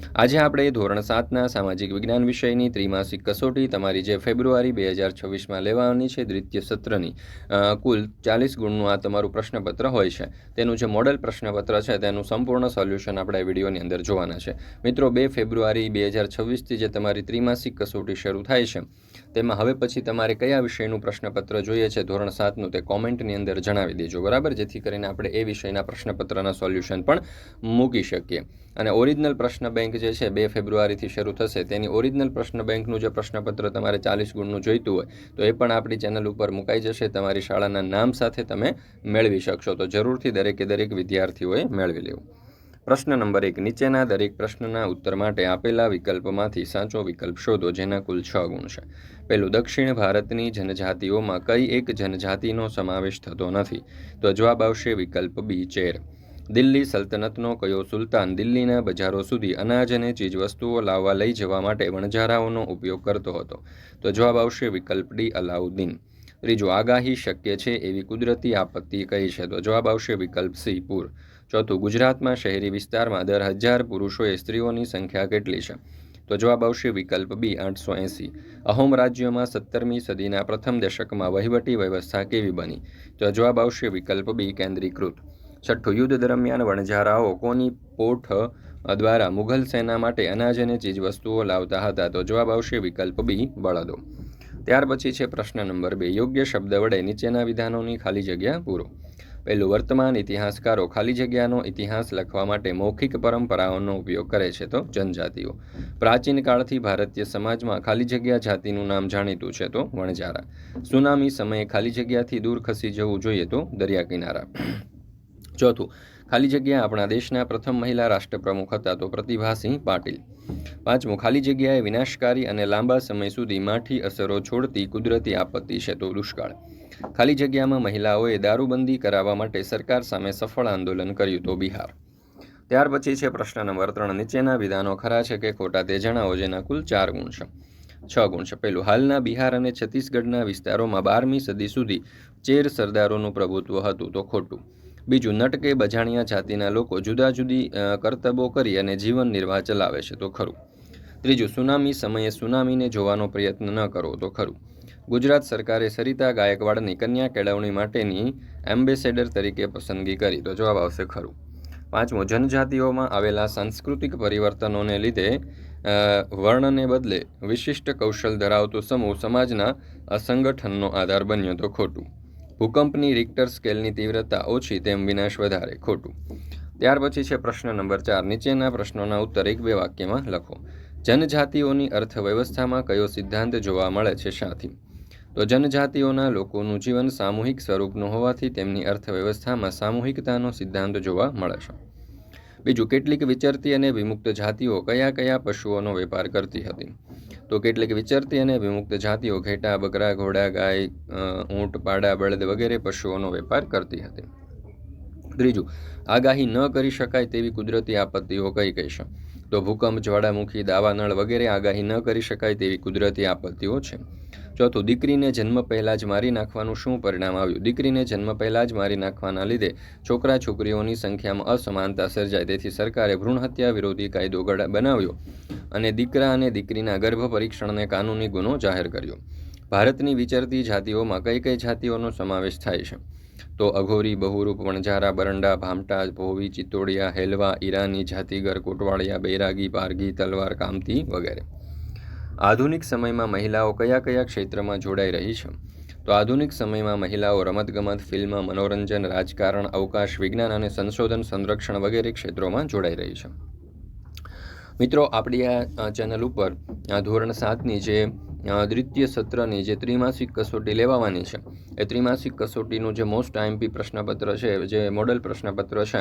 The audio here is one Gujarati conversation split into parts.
આજે આપણે ધોરણ સાતના સામાજિક વિજ્ઞાન વિષયની ત્રિમાસિક કસોટી તમારી જે ફેબ્રુઆરી બે હજાર છવ્વીસમાં લેવાની છે, દ્વિતીય સત્રની. કુલ ચાલીસ ગુણનું આ તમારું પ્રશ્નપત્ર હોય છે. તેનું જે મોડેલ પ્રશ્નપત્ર છે, તેનું સંપૂર્ણ સોલ્યુશન આપણે વિડીયોની અંદર જોવાના છે. મિત્રો, બે ફેબ્રુઆરી બે હજાર છવ્વીસથી જે તમારી ત્રિમાસિક કસોટી શરૂ થાય છે, તેમાં હવે પછી તમારે કયા વિષયનું પ્રશ્નપત્ર જોઈએ છે, ધોરણ સાતનું તે કોમેન્ટની અંદર જણાવી દેજો, બરાબર? જેથી કરીને આપણે એ વિષયના પ્રશ્નપત્રના સોલ્યુશન પણ મૂકી શકીએ. અને ઓરિજિનલ પ્રશ્ન બેંક જે છે, બે ફેબ્રુઆરીથી શરૂ થશે. તેની ઓરિજિનલ પ્રશ્ન બેંકનું જે પ્રશ્નપત્ર તમારે ચાલીસ ગુણનું જોઈતું હોય, તો એ પણ આપણી ચેનલ ઉપર મુકાઈ જશે. તમારી શાળાના નામ સાથે તમે મેળવી શકશો. તો જરૂરથી દરેકે દરેક વિદ્યાર્થીઓએ મેળવી લેવું. પ્રશ્ન નંબર એક, નીચેના દરેક પ્રશ્નના ઉત્તર માટે આપેલા વિકલ્પમાંથી સાચો વિકલ્પ શોધો, જેના કુલ છ ગુણ છે. પહેલું, દક્ષિણ ભારતની જનજાતિઓમાં કઈ એક જનજાતિનો સમાવેશ થતો નથી? તો જવાબ આવશે વિકલ્પ બી, ચેર. દિલ્હી સલ્તનતનો કયો સુલતાન દિલ્હીના બજારો સુધી અનાજ અને ચીજવસ્તુઓ લાવવા લઈ જવા માટે વણઝારાઓનો ઉપયોગ કરતો હતો? તો જવાબ આવશે વિકલ્પ ડી, અલાઉદ્દીન. ત્રીજું, આગાહી શક્ય છે એવી કુદરતી આપત્તિ કઈ છે? તો જવાબ આવશે વિકલ્પ સી, પૂર. ચોથું, ગુજરાતમાં શહેરી વિસ્તારમાં દર હજાર પુરુષોએ સ્ત્રીઓની સંખ્યા કેટલી છે? તો જવાબ આવશે વિકલ્પ બી, આઠસો એંસી. અહોમ રાજ્યોમાં સત્તરમી સદીના પ્રથમ દશકમાં વહીવટી વ્યવસ્થા કેવી બની? તો જવાબ આવશે વિકલ્પ બી, કેન્દ્રીકૃત. છઠ્ઠું યુદ્ધ દરમિયાન વણઝારાઓ કોની પોઠ દ્વારા મુઘલ સેના માટે અનાજ અને ચીજવસ્તુઓ લાવતા હતા? તો જવાબ આવશે વિકલ્પ બી, બળદો. ત્યાર પછી છે પ્રશ્ન નંબર બે. યોગ્ય શબ્દ વડે નીચેના વિધાનોની ખાલી જગ્યા પૂરો. પહેલું, વર્તમાન ઇતિહાસકારો ખાલી જગ્યાનો ઇતિહાસ લખવા માટે મૌખિક પરંપરાઓનો ઉપયોગ કરે છે તો જનજાતિઓ. પ્રાચીન કાળથી ભારતીય સમાજમાં ખાલી જગ્યા જાતિનું નામ જાણીતું છે તો વણઝારા. સુનામી સમયે ખાલી જગ્યાથી દૂર ખસી જવું જોઈએ તો દરિયા કિનારા. ચોથું ખાલી જગ્યા આપણા દેશના પ્રથમ મહિલા રાષ્ટ્રપ્રમુખ હતા તો પ્રતિભાસિંહ પાટીલ. પાંચમું, ખાલી જગ્યાએ વિનાશકારી અને લાંબા સમય સુધી માઠી અસરો છોડતી કુદરતી આપત્તિ છે તો દુષ્કાળ. ખાલી જગ્યામાં મહિલાઓએ દારૂબંધી કરાવવા માટે સરકાર સામે સફળ આંદોલન કર્યું તો બિહાર. ત્યાર પછી છે પ્રશ્ન નંબર ત્રણ. નીચેના વિધાનો ખરા છે કે ખોટા તે જણાવો જેના કુલ ચાર ગુણ છે. છ ગુણ છે. પહેલું, હાલના બિહાર અને છત્તીસગઢના વિસ્તારોમાં બારમી સદી સુધી ચેર સરદારોનું પ્રભુત્વ હતું તો ખોટું. બીજું નટકે બજાણિયા જાતિના લોકો જુદા જુદી કરતબો કરી અને જીવન નિર્વાહ ચલાવે છે તો ખરું. ત્રીજું, સુનામી સમયે સુનામીને જોવાનો પ્રયત્ન ન કરવો તો ખરું. ગુજરાત સરકારે સરિતા ગાયકવાડની કન્યા કેળવણી માટેની એમ્બેસેડર તરીકે પસંદગી કરી તો જવાબ આવશે ખરું. પાંચમું, જનજાતિઓમાં આવેલા સાંસ્કૃતિક પરિવર્તનોને લીધે વર્ણને બદલે વિશિષ્ટ કૌશલ ધરાવતો સમૂહ સમાજના અસંગઠનનો આધાર બન્યો તો ખોટું. ભૂકંપની રિક્ટર સ્કેલની તીવ્રતા ઓછી તેમ વિનાશ વધારે ખોટું. ત્યાર પછી છે પ્રશ્ન નંબર ચાર. નીચેના પ્રશ્નોના ઉત્તર એક બે વાક્યમાં લખો. જનજાતિઓની અર્થવ્યવસ્થામાં કયો સિદ્ધાંત જોવા મળે છે શાથી તો જનજાતિઓના લોકોનું જીવન સામૂહિક સ્વરૂપનું હોવાથી તેમની અર્થવ્યવસ્થામાં સામૂહિકતાનો સિદ્ધાંત જોવા મળે છે. બીજું, કેટલીક વિચરતી અને વિમુક્ત જાતિઓ કયા કયા પશુઓનો વેપાર કરતી હતી? તો કેટલીક વિચરતી અને વિમુક્ત જાતિઓ ઘેટા, બકરા, ઘોડા, ગાય ઊંટ, પાડા, બળદ વગેરે પશુઓનો વેપાર કરતી હતી. ત્રીજું, આગાહી ન કરી શકાય તેવી કુદરતી આપત્તિઓ કઈ કઈ છે? તો ભૂકંપ, જ્વાળામુખી, દાવાનળ વગેરે આગાહી ન કરી શકાય તેવી કુદરતી આપત્તિઓ છે. ચોથું, દીકરીને જન્મ પહેલાં જ મારી નાખવાનું શું પરિણામ આવ્યું? દીકરીને જન્મ પહેલાં જ મારી નાખવાના લીધે છોકરા છોકરીઓની સંખ્યામાં અસમાનતા સર્જાય તેથી સરકારે ભ્રૂણ હત્યા વિરોધી કાયદો બનાવ્યો અને દીકરા અને દીકરીના ગર્ભ પરીક્ષણને કાનૂની ગુનો જાહેર કર્યો. ભારતની વિચરતી જાતિઓમાં કઈ કઈ જાતિઓનો સમાવેશ થાય છે? તો અઘોરી, બહુરૂપ, વણઝારા, બરંડા, ભામટા, ભોવી, ચિત્તોડિયા, હેલવા, ઈરાની જાતિગર કોટવાળિયા, બૈરાગી પારગી તલવાર, કામતી વગેરે. આધુનિક સમયમાં મહિલાઓ કયા કયા ક્ષેત્રમાં જોડાઈ રહી છે? તો આધુનિક સમયમાં મહિલાઓ રમતગમત, ફિલ્મ, મનોરંજન, રાજકારણ, અવકાશ, વિજ્ઞાન અને સંશોધન, સંરક્ષણ વગેરે ક્ષેત્રોમાં જોડાઈ રહી છે. મિત્રો, આપણી આ ચેનલ ઉપર ધોરણ સાતની જે દ્વિતીય સત્રની જે ત્રિમાસિક કસોટી લેવાની છે, એ ત્રિમાસિક કસોટીનું જે મોસ્ટ આઈએમપી પ્રશ્નપત્ર છે, જે મોડલ પ્રશ્નપત્ર છે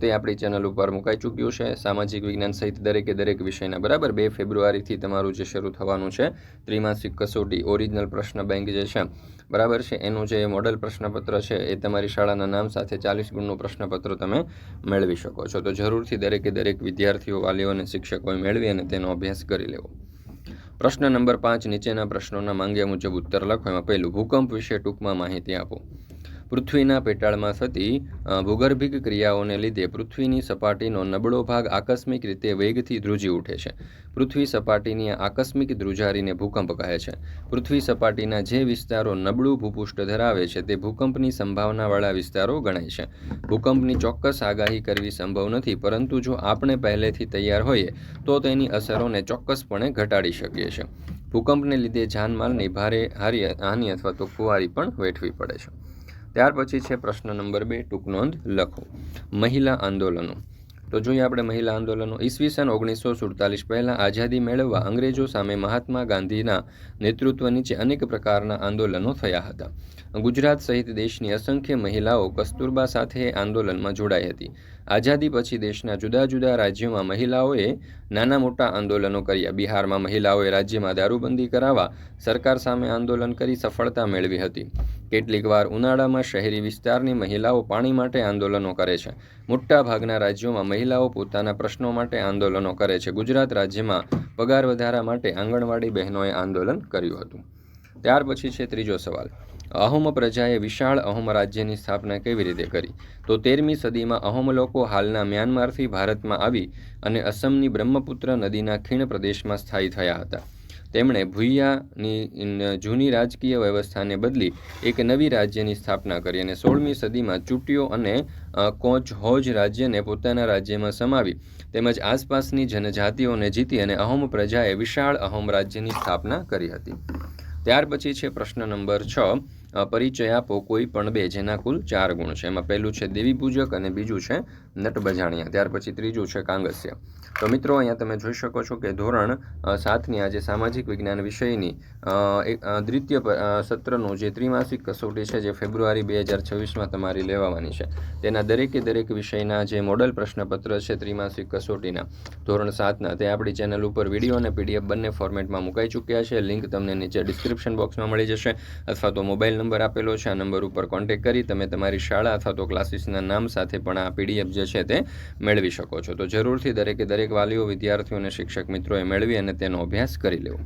તે આપણી ચેનલ ઉપર મુકાઈ ચૂક્યું છે. સામાજિક વિજ્ઞાન સહિત દરેકે દરેક વિષયના બરાબર બે ફેબ્રુઆરીથી તમારું જે શરૂ થવાનું છે, ત્રિમાસિક કસોટી ઓરિજિનલ પ્રશ્ન બેંક જે છે, બરાબર છે? એનું જે મોડલ પ્રશ્નપત્ર છે, એ તમારી શાળાના નામ સાથે ચાલીસ ગુણનું પ્રશ્નપત્ર તમે મેળવી શકો છો. તો જરૂરથી દરેકે દરેક વિદ્યાર્થીઓ, વાલીઓ અને શિક્ષકોએ મેળવી અને તેનો અભ્યાસ કરી લેવો. પ્રશ્ન નંબર પાંચ નીચેના પ્રશ્નોના માંગ્યા મુજબ ઉત્તર લખો. એમાં પહેલું, ભૂકંપ વિશે ટૂંકમાં માહિતી આપો. પૃથ્વીના પેટાળમાં થતી ભૂગર્ભિક ક્રિયાઓને લીધે પૃથ્વીની સપાટીનો નબળો ભાગ આકસ્મિક રીતે વેગથી ધ્રુજી ઉઠે છે. પૃથ્વી સપાટીની આકસ્મિક ધ્રુજારીને ભૂકંપ કહે છે. પૃથ્વી સપાટીના જે વિસ્તારો નબળું ભૂપૃષ્ઠ ધરાવે છે તે ભૂકંપની સંભાવનાવાળા વિસ્તારો ગણાય છે. ભૂકંપની ચોક્કસ આગાહી કરવી સંભવ નથી, પરંતુ જો આપણે પહેલેથી તૈયાર હોઈએ, તો તેની અસરોને ચોક્કસપણે ઘટાડી શકીએ છીએ. ભૂકંપને લીધે જાનમાલની ભારે હારી, હાનિ અથવા તો ખુવારી પણ વેઠવી પડે છે. ત્યાર પછી છે પ્રશ્ન નંબર બે ટૂંક નોંધ લખો. મહિલા આંદોલનો. તો જોઈએ આપણે મહિલા આંદોલનો ઈસવીસન ઓગણીસો સુડતાલીસ પહેલાં આઝાદી મેળવવા અંગ્રેજો સામે મહાત્મા ગાંધીના નેતૃત્વ નીચે અનેક પ્રકારના આંદોલનો થયા હતા. ગુજરાત સહિત દેશની અસંખ્ય મહિલાઓ કસ્તુરબા સાથે આંદોલનમાં જોડાઈ હતી. આઝાદી પછી દેશના જુદા જુદા રાજ્યોમાં મહિલાઓએ નાના મોટા આંદોલનો કર્યા. બિહારમાં મહિલાઓએ રાજ્યમાં દારૂબંધી કરાવવા સરકાર સામે આંદોલન કરી સફળતા મેળવી હતી. કેટલીક વાર ઉનાળામાં શહેરી વિસ્તારની મહિલાઓ પાણી માટે આંદોલનો કરે છે. મોટા ભાગના રાજ્યોમાં મહિલાઓ પોતાના પ્રશ્નો માટે આંદોલનો કરે છે. ગુજરાત રાજ્યમાં પગાર વધારા માટે આંગણવાડી બહેનોએ આંદોલન કર્યું હતું. ત્યાર પછી છે ત્રીજો સવાલ. અહોમ પ્રજાએ વિશાળ અહોમ રાજ્યની સ્થાપના કેવી રીતે કરી? તો તેરમી સદીમાં અહોમ લોકો હાલના મ્યાનમારથી ભારતમાં આવી અને અસમની બ્રહ્મપુત્ર નદીના ખીણ પ્રદેશમાં સ્થાયી થયા હતા. તેમણે ભૂયાની જૂની રાજકીય વ્યવસ્થાને બદલી એક નવી રાજ્યની સ્થાપના કરી અને સોળમી સદીમાં ચૂંટીઓ અને કોચ હોજ રાજ્યને પોતાના રાજ્યમાં સમાવી, તેમજ આસપાસની જનજાતિઓને જીતી અને અહોમ પ્રજાએ વિશાળ અહોમ રાજ્યની સ્થાપના કરી હતી. ત્યાર પછી છે પ્રશ્ન નંબર છ. પરિચય આપો, કોઈ પણ બે, જેના કુલ ચાર ગુણ છે. એમાં પહેલું છે દેવી પૂજક અને બીજું છે નટબજાણિયા ત્યાર પછી ત્રીજું છે કાંગસ્ય. તો મિત્રો, અહીંયા તમે જોઈ શકો છો કે ધોરણ સાતની આજે સામાજિક વિજ્ઞાન વિષયની દ્વિતીય સત્રનું જે ત્રિમાસિક કસોટી છે, જે ફેબ્રુઆરી બે હજાર છવ્વીસમાં તમારી લેવાવાની છે. તેના દરેકે દરેક વિષયના જે મોડલ પ્રશ્નપત્ર છે ત્રિમાસિક કસોટીના, ધોરણ સાતના, તે આપણી ચેનલ ઉપર વીડિયો અને પીડીએફ બંને ફોર્મેટમાં મુકાઈ ચૂક્યા છે. લિંક તમને નીચે ડિસ્ક્રિપ્શન બોક્સમાં મળી જશે, અથવા તો મોબાઈલ નંબર આપેલો છે, આ નંબર ઉપર કોન્ટેક્ટ કરી તમે તમારી શાળા અથવા તો ક્લાસીસના નામ સાથે પણ આ પીડીએફ જે છે તે મેળવી શકો છો. તો જરૂરથી દરેકે દરેક વાલીઓ, વિદ્યાર્થીઓ અને શિક્ષક મિત્રોએ મેળવી અને તેનો અભ્યાસ કરી લેવો.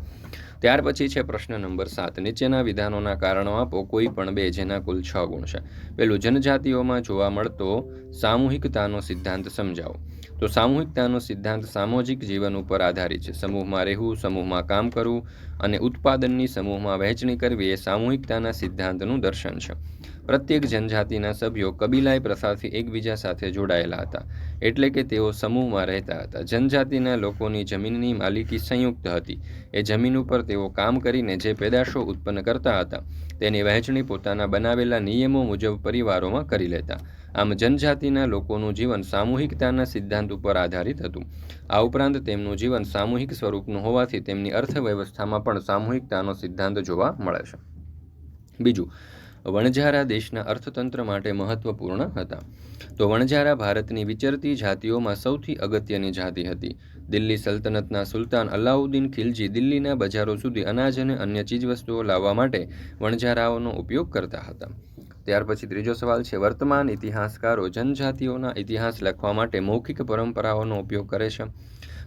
ત્યાર પછી છે પ્રશ્ન નંબર સાત. નીચેના વિધાનોના કારણો આપો કોઈ પણ બે, જેના કુલ છ ગુણ છે. પેલું, જનજાતિઓમાં જોવા મળતો સામૂહિકતાનો સિદ્ધાંત સમજાવો. તો સામૂહિકતાનો સિદ્ધાંત સામાજિક જીવન ઉપર આધારિત છે. સમૂહમાં રહેવું, સમૂહમાં કામ કરવું અને ઉત્પાદનની સમૂહમાં વહેંચણી કરવી એ સામૂહિકતાના સિદ્ધાંતનું દર્શન છે. પ્રત્યેક જનજાતિના સભ્યો કબીલાઈ પ્રથાથી એકબીજા સાથે જોડાયેલા હતા, એટલે કે તેઓ સમૂહમાં રહેતા હતા. જનજાતિના લોકોની જમીનની માલિકી સંયુક્ત હતી. એ જમીન ઉપર તેઓ કામ કરીને જે પેદાશો ઉત્પન્ન કરતા હતા, તેની વહેંચણી પોતાના બનાવેલા નિયમો મુજબ પરિવારોમાં કરી લેતા. આમ જનજાતિના લોકોનું જીવન સામૂહિકતાના સિદ્ધાંત ઉપર આધારિત હતું. આ ઉપરાંત તેમનું જીવન સામૂહિક સ્વરૂપનું હોવાથી તેમની અર્થવ્યવસ્થામાં પણ સામૂહિકતાનો સિદ્ધાંત જોવા મળે છે. બીજું વણઝારા દેશના અર્થતંત્ર માટે મહત્વપૂર્ણ હતા. તો વણઝારા ભારતની વિચરતી જાતિઓમાં સૌથી અગત્યની જાતિ હતી. દિલ્હી સલ્તનતના સુલતાન અલાઉદ્દીન ખિલજી દિલ્હીના બજારો સુધી અનાજ અને અન્ય ચીજવસ્તુઓ લાવવા માટે વણઝારાઓનો ઉપયોગ કરતા હતા. ત્યાર પછી ત્રીજો સવાલ છે, વર્તમાન ઇતિહાસકારો જનજાતિઓના ઇતિહાસ લખવા માટે મૌખિક પરંપરાઓનો ઉપયોગ કરે છે?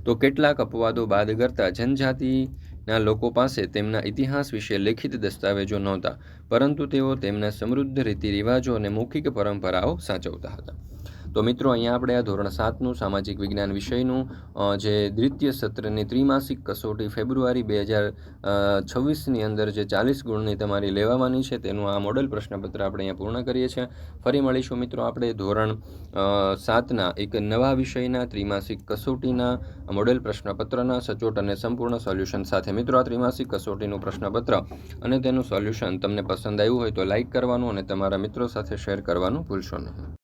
તો કેટલાક અપવાદો બાદ કરતા જનજાતિના લોકો પાસે તેમના ઇતિહાસ વિશે લેખિત દસ્તાવેજો નહોતા, પરંતુ તેઓ તેમના સમૃદ્ધ રીતિ રિવાજો અને મૌખિક પરંપરાઓ સાચવતા હતા. તો મિત્રો, અહીંયા આપણે આ ધોરણ સાતનું સામાજિક વિજ્ઞાન વિષયનું જે દ્વિતીય સત્રની ત્રિમાસિક કસોટી ફેબ્રુઆરી બે હજાર છવ્વીસની અંદર જે ચાલીસ ગુણની તમારી લેવાવાની છે, તેનું આ મોડલ પ્રશ્નપત્ર આપણે અહીંયા પૂર્ણ કરીએ છીએ. ફરી મળીશું મિત્રો આપણે ધોરણ સાતના એક નવા વિષયના ત્રિમાસિક કસોટીના મોડેલ પ્રશ્નપત્રના સચોટ અને સંપૂર્ણ સોલ્યુશન સાથે. મિત્રો, આ ત્રિમાસિક કસોટીનું પ્રશ્નપત્ર અને તેનું સોલ્યુશન તમને પસંદ આવ્યું હોય તો લાઇક કરવાનું અને તમારા મિત્રો સાથે શેર કરવાનું ભૂલશો નહીં.